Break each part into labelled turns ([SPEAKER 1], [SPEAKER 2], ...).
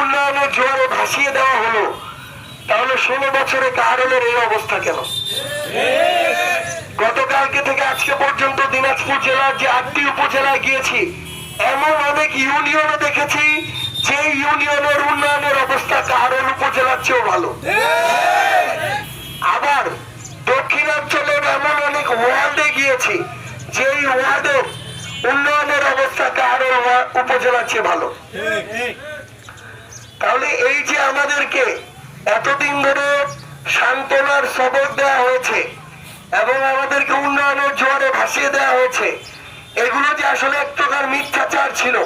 [SPEAKER 1] উন্নয়নের জোয়ারে ভাসিয়ে দেওয়া হলো, তাহলে ষোলো বছরে কাহারলের এই অবস্থা কেন? গতকালকে থেকে আজকে পর্যন্ত দিনাজপুর জেলার যে আটটি উপজেলায় গিয়েছি, এমন অনেক ইউনিয়নে দেখেছি, যে ইউনিয়নের উন্নয়নের অবস্থা কাহারল উপজেলার চেয়েও ভালো। আবার দক্ষিণাঞ্চলের এমন অনেক ওয়ার্ডে গিয়েছি, যেই ওয়ার্ডের উন্নয়নের অবস্থা কাহারল উপজেলার চেয়ে ভালো। তাহলে এই যে আমাদেরকে এতদিন ধরে সান্ত্বনার সবক দেওয়া হয়েছে এবং আমাদেরকে উন্নয়নের জোয়ারে ভাসিয়ে দেওয়া হয়েছে এগুলো যে আসলে এক প্রকার মিথ্যাচার ছিল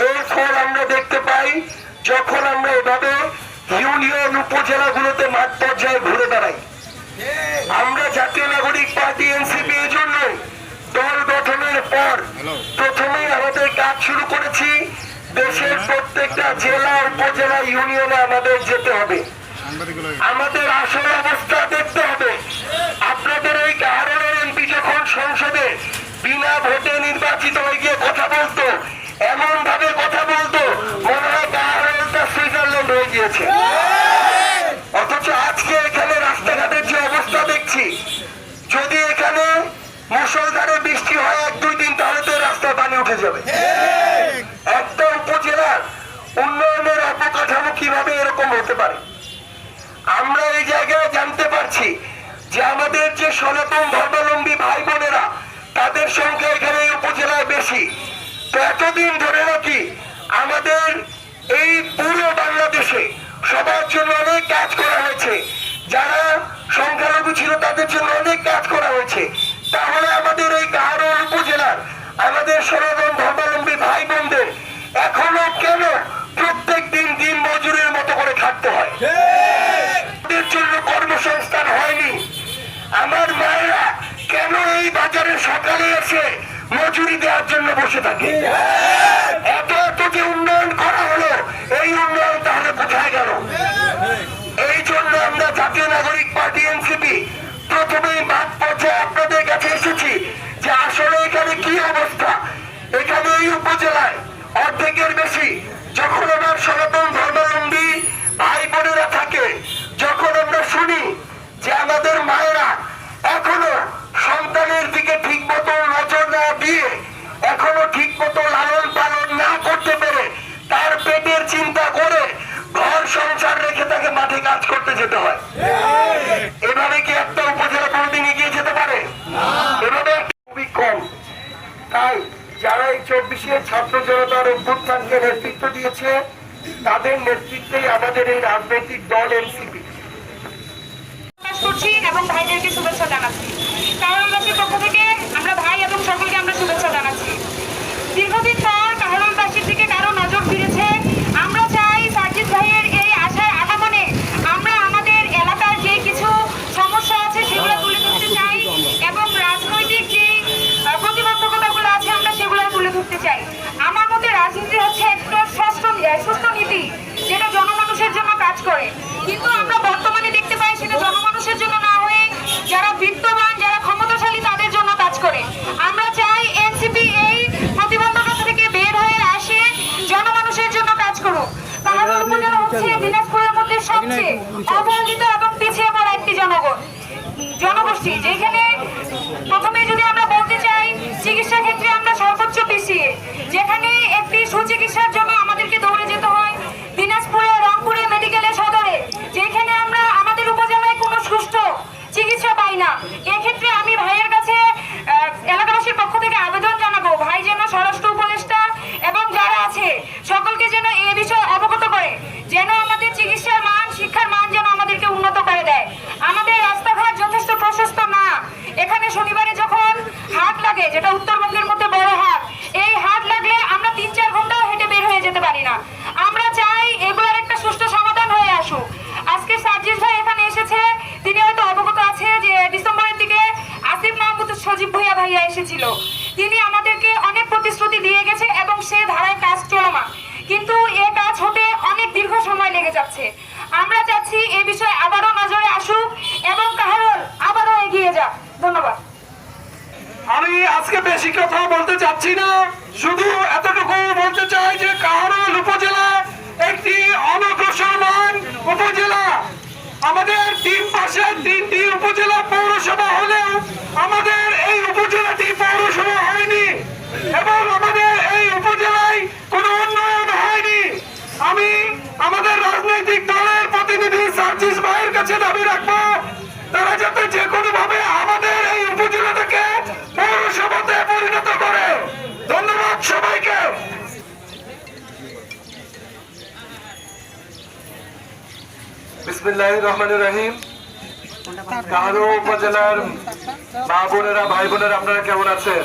[SPEAKER 1] এর ফল আমরা দেখতে পাই যখন আমরা এভাবে ইউনিয়ন উপজেলাগুলোতে মাঠ পর্যায়ে ঘুরে বেড়াই। আমরা জাতীয় নাগরিক পার্টি এনসিপি এই জন্যই দল গঠনের পর প্রথমেই আমাদের কাজ শুরু করেছি প্রত্যেকটা জেলা উপজেলা ইউনিয়নে আমাদের যেতে হবে। আমাদের আসল অবস্থা দেখতে হবে। আপনাদের এই কারণের এমপি যখন সংসদে বিনা ভোটে নির্বাচিত হয়ে গিয়ে কথা বলতো এমন ভাবে কথা বলতো মনে হয় কারণটা সুইজারল্যান্ড হয়ে গিয়েছে। এতদিন ধরে নাকি আমাদের এই পুরো বাংলাদেশে সবার জন্য অনেক কাজ করা হয়েছে। যারা সংখ্যালঘু ছিল তাদের জন্য অনেক কাজ করা হয়েছে। তাহলে আমাদের এই কাহারোল উপজেলার আমাদের সনাতন বসে মাঠে কাজ করতে যেতে হয়। এভাবে কি একটা উপজেলা কোনোদিন এগিয়ে যেতে পারে? এভাবে খুবই কম। তাই যারা এই চব্বিশে ছাত্র জনতার অভ্যুত্থানকে নেতৃত্ব দিয়েছে, তাদের নেতৃত্বেই আমাদের এই রাজনৈতিক দল এনসিপি।
[SPEAKER 2] এবং ভাইদেরকে শুভেচ্ছা জানাচ্ছি। কারণবাসীর পক্ষ থেকে আমরা ভাই এবং সকলকে আমরা শুভেচ্ছা জানাচ্ছি। দীর্ঘদিন পর কারণবাসীর দিকে কারও নজর ফিরেছে আমরা চাই সার্জিৎ ভাইয়ের এই আশার আগমনে আমরা আমাদের এলাকার যে কিছু সমস্যা আছে সেগুলো তুলে ধরতে চাই এবং রাজনৈতিক যে আহ, প্রতিবন্ধকতাগুলো আছে আমরা সেগুলো তুলে ধরতে চাই আমার মতে রাজনীতি হচ্ছে একটা ষষ্ঠ সুস্থ নীতি যেটা জনমানুষের জন্য কাজ করে কিন্তু আমরা বর্তমানে দেখতে পাই সেটা জনমানুষের জন্য না হয়ে যারা বিত্তবান যারা ক্ষমতাশালী তাদের জন্য কাজ করে আমরা চাই এনসিপি এই প্রতিবন্ধকতা থেকে বের হয়ে আসে জনমানুষের জন্য কাজ করুক পাহাড় উপজেলা হচ্ছে দিনাজপুরের মধ্যে সবচেয়ে অবহেলিত এবং পিছিয়ে পড়া একটি জনগণ জনগোষ্ঠী যেখানে প্রথমে যদি আমরা বলতে চাই চিকিৎসা ক্ষেত্রে আমরা সর্বোচ্চ পিছিয়ে যেখানে একটি সুচিকিৎসার জন্য আমাদেরকে দৌড়ে যেতে হয় দিনাজপুরে রংপুরে মেডিকেলে সদরে যেখানে আমরা আমাদের উপজেলায় কোনো সুষ্ঠু চিকিৎসা পাই না এক্ষেত্রে আমি ভাইয়ের কাছে আহ, এলাকাবাসীর পক্ষ থেকে আবেদন জানাব ভাই যেন স্বরাষ্ট্র উপদেষ্টা এবং যারা আছে সকলকে যেন এ বিষয়ে অবগত করে যেন আমাদের চিকিৎসার মান শিক্ষার মান যেন আমাদেরকে উন্নত করে দেয় আমাদের রাস্তাঘাট যথেষ্ট প্রশস্ত না এখানে শনিবারে যখন হাট লাগে যেটা উত্তরবঙ্গের মধ্যে বড় হাট এই হাট লাগলে আমরা তিন চার ঘন্টাও হেঁটে বের হয়ে যেতে পারি না আমরা চাই এগুলোর একটা সুষ্ঠু সমাধান হয়ে আসুক আজকে সার্জিস ভাই এখানে এসেছে তিনি হয়তো অবগত আছে যে ডিসেম্বরের দিকে আসিফ মাহমুদ সজীব ভুইয়া এসেছিল। তিনি আমাদেরকে অনেক প্রতিশ্রুতি দিয়ে গেছে এবং সে ধারায় কাজ চলমান। কিন্তু এ কাজ হতে অনেক দীর্ঘ সময় লেগে যাচ্ছে। আমরা চাচ্ছি এ বিষয়ে আবারও নজরে আসুক এবং কাহারল আবারও এগিয়ে যাক। ধন্যবাদ।
[SPEAKER 1] আমি আজকে বেশি কথা বলতে চাচ্ছি না। শুধু এতটুকু বলতে চাই যে কাহারোল উপজেলা একটি পাশে তিনটি উপজেলা পৌরসভা হলেও আমাদের এই উপজেলাটি পৌরসভা হয়নি এবং আমাদের এই উপজেলায় কোনো উন্নয়ন হয়নি। আমি আমাদের রাজনৈতিক দলের প্রতিনিধি সার্জিস ভাইয়ের কাছে দাবি রাখব, তারা যাতে যে কোনো ভাবে আমাদের এই উপজেলাটাকে পৌরসভাতে পরিণত করে ধন্যবাদ সবাইকে বিসমিল্লাহ রহমান রহিম আছেন?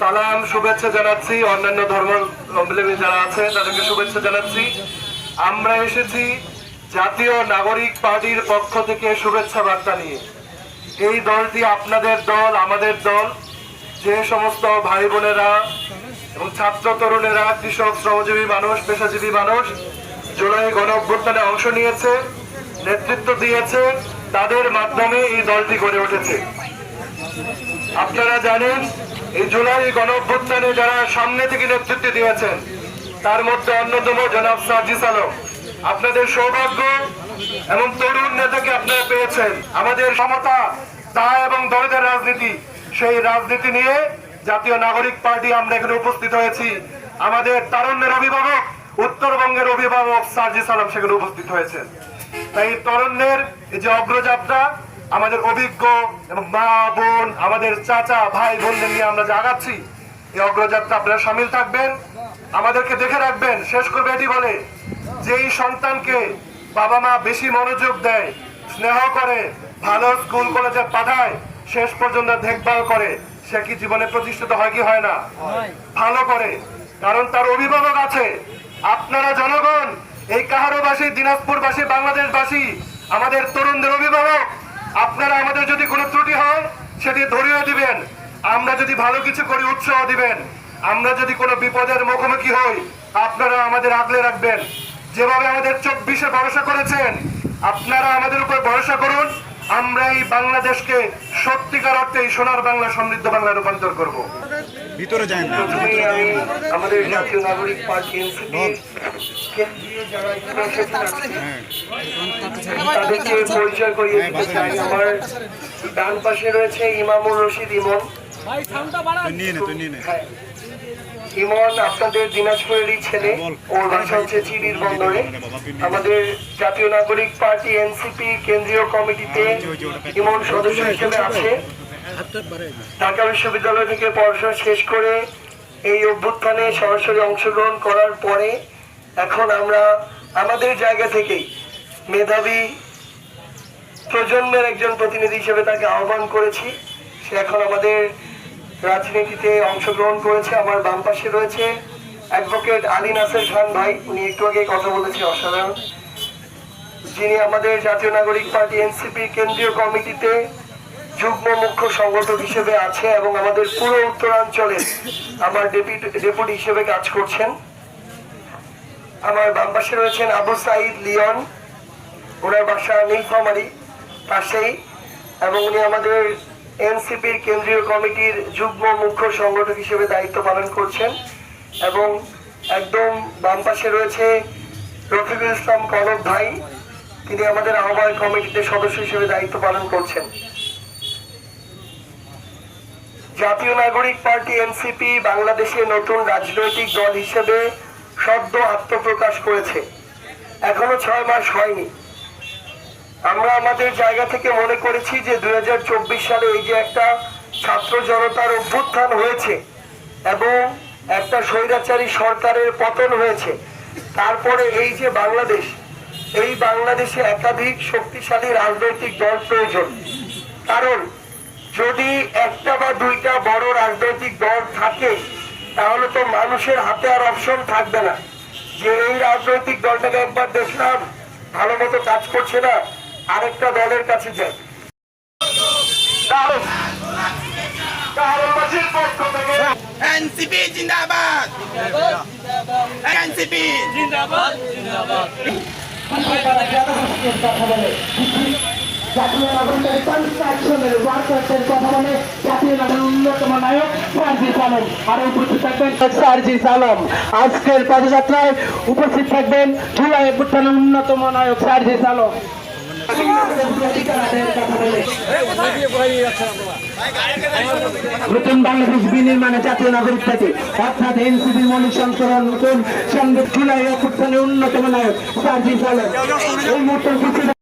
[SPEAKER 1] সালাম, শুভেচ্ছা জানাচ্ছি অন্যান্য ধর্ম অবলম্বী যারা আছে তাদেরকে শুভেচ্ছা জানাচ্ছি। আমরা এসেছি জাতীয় নাগরিক পার্টির পক্ষ থেকে শুভেচ্ছা বার্তা নিয়ে। এই দলটি আপনাদের দল, আমাদের দল। যে সমস্ত ভাই বোনেরা এবং ছাত্র তরুণেরা কৃষক, শ্রমজীবী মানুষ, পেশাজীবী মানুষ জুলাই গণ অভ্যুত্থানে অংশ নিয়েছে, নেতৃত্ব দিয়েছে, তাদের মাধ্যমে এই দলটি গড়ে উঠেছে। আপনারা জানেন, এই জুলাই গণ অভ্যুত্থানে যারা সামনে থেকে নেতৃত্ব দিয়েছেন, তার মধ্যে অন্যতম জনাব সার্জিস আলম। আপনাদের সৌভাগ্য এবং তরুণ নেতাকে আপনারা পেয়েছেন। আমাদের সমতা তা এবং দলের রাজনীতি, সেই রাজনীতি নিয়ে জাতীয় নাগরিক পার্টি আমরা এখানে উপস্থিত হয়েছি। আমাদের তারুণ্যের অভিভাবক, উত্তরবঙ্গের অভিভাবক সার্জিস আলম সেখানে উপস্থিত হয়েছেন। তাই এই এই যে অগ্রযাত্রা, আমাদের অভিজ্ঞ এবং মা, বোন, আমাদের চাচা, ভাই বোনদের নিয়ে আমরা যে আগাচ্ছি, এই অগ্রযাত্রা আপনারা সামিল থাকবেন। আমাদেরকে দেখে রাখবেন, শেষ করবে এটি বলে যেই সন্তানকে বাবা মা বেশি মনোযোগ দেয়, স্নেহ করে, ভালো স্কুল কলেজে পাঠায়, শেষ পর্যন্ত দেখভাল করে সে কি জীবনে প্রতিষ্ঠিত হয় কি হয় না? ভালো করে কারণ তার অভিভাবক আছে। আপনারা জনগণ এই কাহারোবাসী দিনাজপুরবাসী বাংলাদেশবাসী আমাদের তরুণদের অভিভাবক আপনারা আমাদের যদি কোনো ত্রুটি হয় সেটি ধরিয়ে দিবেন। আমরা যদি ভালো কিছু করি উৎসাহ দিবেন। আমরা যদি কোনো বিপদের মুখোমুখি হই আপনারা আমাদের আগলে রাখবেন। যেভাবে আমাদের চব্বিশে ভরসা করেছেন আপনারা আমাদের উপর ভরসা করুন। আমরা এই বাংলাদেশকে সত্যিকার অর্থে এই সোনার বাংলা সমৃদ্ধ বাংলা রূপান্তর করব।
[SPEAKER 3] ভিতরে যায় না
[SPEAKER 1] আমি আমাদের জাতীয় নাগরিক পার্টি এনসিপি কেন্দ্রীয় যারা এখানে এসেছেন আজকে, তাদেরকে পরিচয় করিয়ে দিতে চাই। আমার ডান পাশে রয়েছে ইমামুর রশিদ ইমন।
[SPEAKER 3] নিয়ে নে তুই নিয়ে নে।
[SPEAKER 1] হ্যাঁ। ইমন আপনাদের দিনাজপুরেরই ছেলে ওর বাসা হচ্ছে চিবির বন্দরে। আমাদের জাতীয় নাগরিক পার্টি এনসিপি কেন্দ্রীয় কমিটিতে ইমন সদস্য হিসেবে আছে। ঢাকা বিশ্ববিদ্যালয় থেকে পড়াশোনা শেষ করে এই অভ্যুত্থানে সরাসরি অংশগ্রহণ করার পরে এখন আমরা আমাদের জায়গা থেকেই মেধাবী প্রজন্মের একজন প্রতিনিধি হিসেবে তাকে আহ্বান করেছি। সে এখন আমাদের রাজনীতিতে অংশগ্রহণ করেছে, আমার বাম পাশে রয়েছে অ্যাডভোকেট আলী নাসের খান ভাই। উনি একটু আগে কথা বলেছে, অসাধারণ। যিনি আমাদের জাতীয় নাগরিক পার্টি এনসিপি কেন্দ্রীয় কমিটিতে যুগ্ম মুখ্য সংগঠক হিসেবে আছে এবং আমাদের পুরো উত্তরাঞ্চলে আমার ডেপুটি হিসেবে কাজ করছেন। আমার বাম পাশে রয়েছেন আবু সাইদ লিওন। ওনার বাসা নীলফামারি পাশেই এবং উনি আমাদের এনসিপির কেন্দ্রীয় কমিটির যুগ্ম মুখ্য সংগঠক হিসেবে দায়িত্ব পালন করছেন এবং একদম বাম পাশে রয়েছে রফিকুল ইসলাম কনক ভাই। তিনি আমাদের আহ্বায়ক কমিটিতে সদস্য হিসেবে দায়িত্ব পালন করছেন। জাতীয় নাগরিক পার্টি এনসিপি বাংলাদেশে নতুন রাজনৈতিক দল হিসেবে সদ্য আত্মপ্রকাশ করেছে। এখনও ছয় মাস হয়নি। আমরা আমাদের জায়গা থেকে মনে করেছি যে দুই হাজার চব্বিশ সালে এই যে একটা ছাত্র জনতার অভ্যুত্থান হয়েছে এবং একটা স্বৈরাচারী সরকারের পতন হয়েছে, তারপরে এই যে বাংলাদেশ, এই বাংলাদেশে একাধিক শক্তিশালী রাজনৈতিক দল প্রয়োজন। কারণ যদি একটা বা দুইটা বড় রাজনৈতিক দল থাকে, তাহলে তো মানুষের হাতে আর অপশন থাকবে না। যে এই রাজনৈতিক দলটাকে একবার দেখলাম, ভালো মতো কাজ করছে না। আরেকটা দলের কাছে
[SPEAKER 4] আলম। আজকের পদযাত্রায় উপস্থিত থাকবেন জুলাই অভ্যুত্থানের অন্যতম নায়ক সার্জিস আলম। নতুন বাংলাদেশ বিনির্মাণে জাতীয় নাগরিক থেকে, অর্থাৎ এনসিপি মৌলিক সংশোধন, নতুন অভ্যুত্থানের অন্যতম নায়ক এই মুহূর্তে